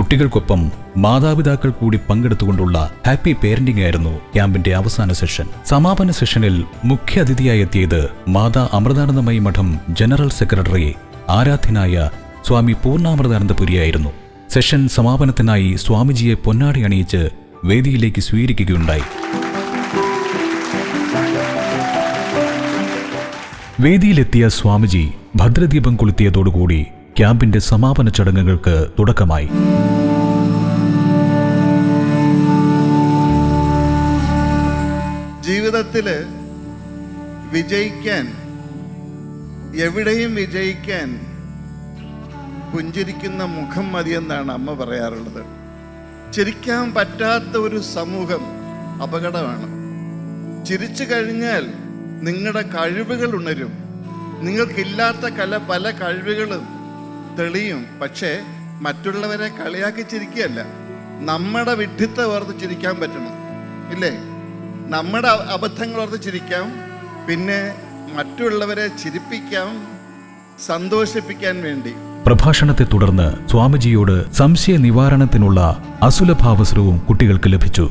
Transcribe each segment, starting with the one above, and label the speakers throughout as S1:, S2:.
S1: കുട്ടികൾക്കൊപ്പം മാതാപിതാക്കൾ കൂടി പങ്കെടുത്തുകൊണ്ടുള്ള happy parenting ആയിരുന്നു ക്യാമ്പിന്റെ അവസാന സെഷൻ. സമാപന സെഷനിൽ മുഖ്യ അതിഥിയായി എത്തിയത് മാതാ അമൃതാനന്ദമയി മഠം ജനറൽ സെക്രട്ടറി ആരാധ്യനായ സ്വാമി പൂർണാമൃതാനന്ദപുരിയായിരുന്നു. സെഷൻ സമാപനത്തിനായി സ്വാമിജിയെ പൊന്നാടി അണിയിച്ച് വേദിയിലേക്ക് സ്വീകരിക്കുകയുണ്ടായി. വേദിയിലെത്തിയ സ്വാമിജി ഭദ്രദീപം കൊളുത്തിയതോടുകൂടി ക്യാമ്പിന്റെ സമാപന ചടങ്ങുകൾക്ക് തുടക്കമായി.
S2: ജീവിതത്തിൽ വിജയിക്കാൻ എവിടെയും വിജയിക്കാൻ പുഞ്ചിരിക്കുന്ന മുഖം മതിയെന്നാണ് അമ്മ പറയാറുള്ളത്. ചിരിക്കാൻ പറ്റാത്ത ഒരു സമൂഹം അപകടമാണ്. ചിരിച്ചു കഴിഞ്ഞാൽ നിങ്ങളുടെ കഴിവുകൾ ഉണരും. നിങ്ങൾക്കില്ലാത്ത കല പല കഴിവുകളും തെളിയും. പക്ഷേ മറ്റുള്ളവരെ കളിയാക്കി ചിരിക്കുകയല്ല. നമ്മുടെ വിഡ്ഢിത്ത ഓർത്ത് ചിരിക്കാൻ പറ്റണം. ഇല്ലേ? നമ്മുടെ അബദ്ധങ്ങൾ ഓർത്ത് ചിരിക്കാം. പിന്നെ മറ്റുള്ളവരെ ചിരിപ്പിക്കാം സന്തോഷിപ്പിക്കാൻ വേണ്ടി.
S1: പ്രഭാഷണത്തെ തുടർന്ന് സ്വാമിജിയോട് സംശയ നിവാരണത്തിനുള്ള അസുലഭാവസരവും കുട്ടികൾക്ക് ലഭിച്ചു.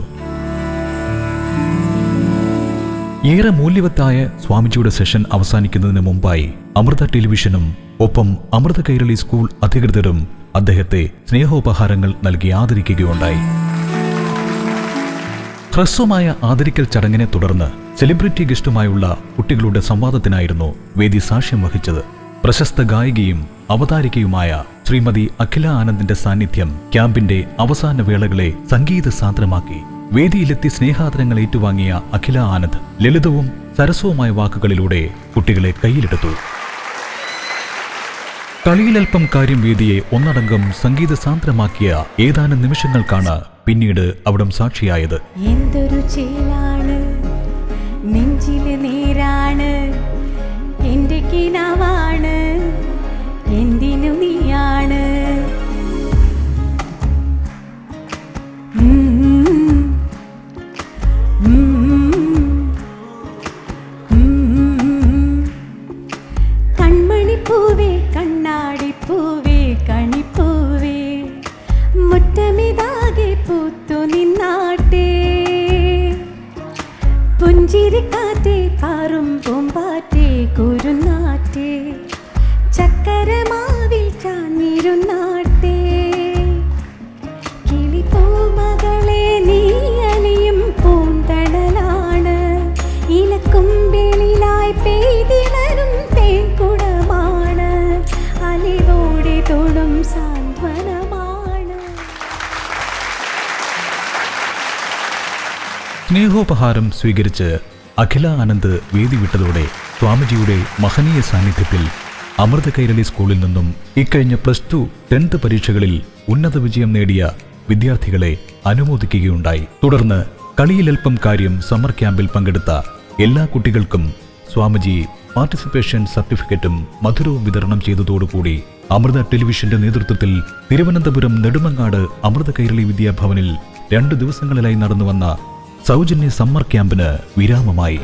S1: ഏറെ മൂല്യവത്തായ സ്വാമിജിയുടെ സെഷൻ അവസാനിക്കുന്നതിന് മുമ്പായി അമൃത ടെലിവിഷനും ഒപ്പം അമൃത കൈരളി സ്കൂൾ അധികൃതരും അദ്ദേഹത്തെ സ്നേഹോപഹാരങ്ങൾ നൽകി ആദരിക്കുകയുണ്ടായി. ഹ്രസ്വമായ ആദരിക്കൽ ചടങ്ങിനെ തുടർന്ന് സെലിബ്രിറ്റി ഗസ്റ്റുമായുള്ള കുട്ടികളുടെ സംവാദത്തിനായിരുന്നു വേദി സാക്ഷ്യം വഹിച്ചത്. പ്രശസ്ത ഗായികയും അവതാരികയുമായ ശ്രീമതി അഖില ആനന്ദിന്റെ സാന്നിധ്യം ക്യാമ്പിന്റെ അവസാന വേളകളെ സംഗീത സാന്ദ്രമാക്കി. വേദിയിലെത്തി സ്നേഹാദരങ്ങൾ ഏറ്റുവാങ്ങിയ അഖില ആനന്ദ് ലളിതവും സരസവുമായ വാക്കുകളിലൂടെ കുട്ടികളെ കയ്യിലെടുത്തു. കളിയിലൽപ്പം കാര്യം വേദിയെ ഒന്നടങ്കം സംഗീത സാന്ദ്രമാക്കിയ ഏതാനും നിമിഷങ്ങൾക്കാണ് പിന്നീട് അവിടം സാക്ഷിയായത്.
S3: എന്തൊരു ചേലാണ് നെഞ്ചിലെ നേരാണ് എന്റെ കിനാവാണ്. പുഞ്ചിരിക്കാറ്റെ പാറും പൂമ്പാറ്റെ കുരുന്നാറ്റെ. ചക്കരമാവിൽ ചാഞ്ഞിരുന്നാട്ടേ. കിളിപ്പൂമകളെ നീ അലിയും പൂന്തണലാണ്. ഇലക്കുമ്പിളിലായി പെയ്തിളരും തേൻകുടമാണ്. അലിവോടെ തൊടും സാന്ത്വനമാണ്
S1: സ്നേഹോപഹാരം സ്വീകരിച്ച് അഖില ആനന്ദ് വേദി വിട്ടതോടെ സ്വാമിജിയുടെ മഹനീയ സാന്നിധ്യത്തിൽ അമൃത കൈരളി സ്കൂളിൽ നിന്നും ഇക്കഴിഞ്ഞ പ്ലസ് ടു ടെൻത്ത് പരീക്ഷകളിൽ ഉന്നത വിജയം നേടിയ വിദ്യാർത്ഥികളെ അനുമോദിക്കുകയുണ്ടായി. തുടർന്ന് കളിയിലൽപ്പം കാര്യം സമ്മർ ക്യാമ്പിൽ പങ്കെടുത്ത എല്ലാ കുട്ടികൾക്കും സ്വാമിജി പാർട്ടിസിപ്പേഷൻ സർട്ടിഫിക്കറ്റും മധുരവും വിതരണം ചെയ്തതോടുകൂടി അമൃത ടെലിവിഷന്റെ നേതൃത്വത്തിൽ തിരുവനന്തപുരം നെടുമങ്ങാട് അമൃത കൈരളി വിദ്യാഭവനിൽ രണ്ടു ദിവസങ്ങളിലായി നടന്നുവന്ന സൗജന്യ സമ്മർ ക്യാമ്പിന് വിരാമമായി.